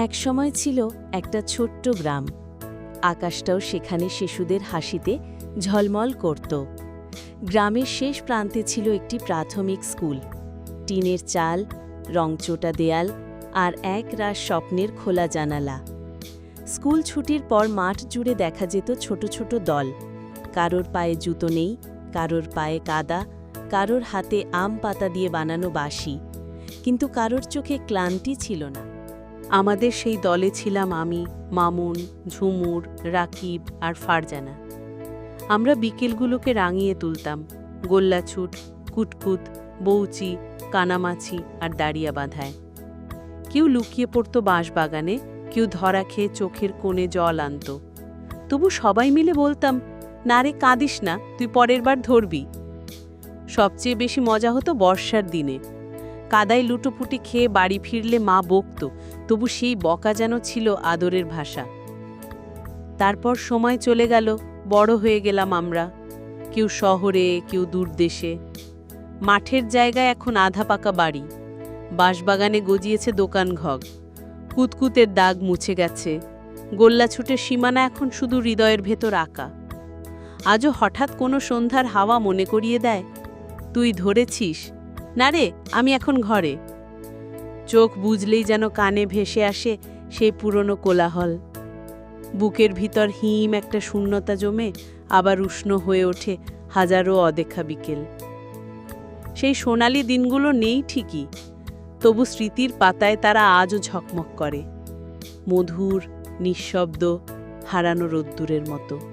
একসময় ছিল একটা ছোট্ট গ্রাম। আকাশটাও সেখানে শিশুদের হাসিতে ঝলমল করত। গ্রামের শেষ প্রান্তে ছিল একটি প্রাথমিক স্কুল। টিনের চাল, রংচোটা দেয়াল আর এক রাস স্বপ্নের খোলা জানালা। স্কুল ছুটির পর মাঠ জুড়ে দেখা যেত ছোট ছোট দল। কারোর পায়ে জুতো নেই, কারোর পায়ে কাদা, কারোর হাতে আম পাতা দিয়ে বানানো বাঁশি। কিন্তু কারোর চোখে ক্লান্তি ছিল না। আমাদের সেই দলে ছিলাম আমি, মামুন, ঝুমুর, রাকিব আর ফারজানা। আমরা বিকেলগুলোকে রাঙিয়ে তুলতাম, গোল্লাছুট কুটকুত বৌচি কানামাছি আর দাঁড়িয়া বাঁধায়। কেউ লুকিয়ে পড়তো বাঁশবাগানে, কেউ ধরা খেয়ে চোখের কোণে জল আনত। তবু সবাই মিলে বলতাম, না রে, কাঁদিস না, তুই পরের বার ধরবি। সবচেয়ে বেশি মজা হতো বর্ষার দিনে। কাদায় লুটোপুটি খেয়ে বাড়ি ফিরলে মা বকত, তবু সেই বকা যেন ছিল আদরের ভাষা। তারপর সময় চলে গেল, বড় হয়ে গেলাম আমরা। কেউ শহরে, কেউ দূর দেশে। মাঠের জায়গায় এখন আধা পাকা বাড়ি। বাঁশবাগানে গজিয়েছে দোকান ঘগ কুতকুতের দাগ মুছে গেছে। গোল্লাছুটের সীমানা এখন শুধু হৃদয়ের ভেতর আঁকা। আজও হঠাৎ কোনো সন্ধ্যার হাওয়া মনে করিয়ে দেয়, তুই ধরেছিস? না রে, আমি এখন ঘরে। চোখ বুঝলেই যেন কানে ভেসে আসে সেই পুরনো কোলাহল। বুকের ভিতর হিম একটা শূন্যতা জমে আবার উষ্ণ হয়ে ওঠে হাজারো অদেখা বিকেল। সেই সোনালি দিনগুলো নেই ঠিকই, তবু স্মৃতির পাতায় তারা আজও ঝকমক করে। মধুর, নিঃশব্দ, হারানো রোদ্দুরের মতো।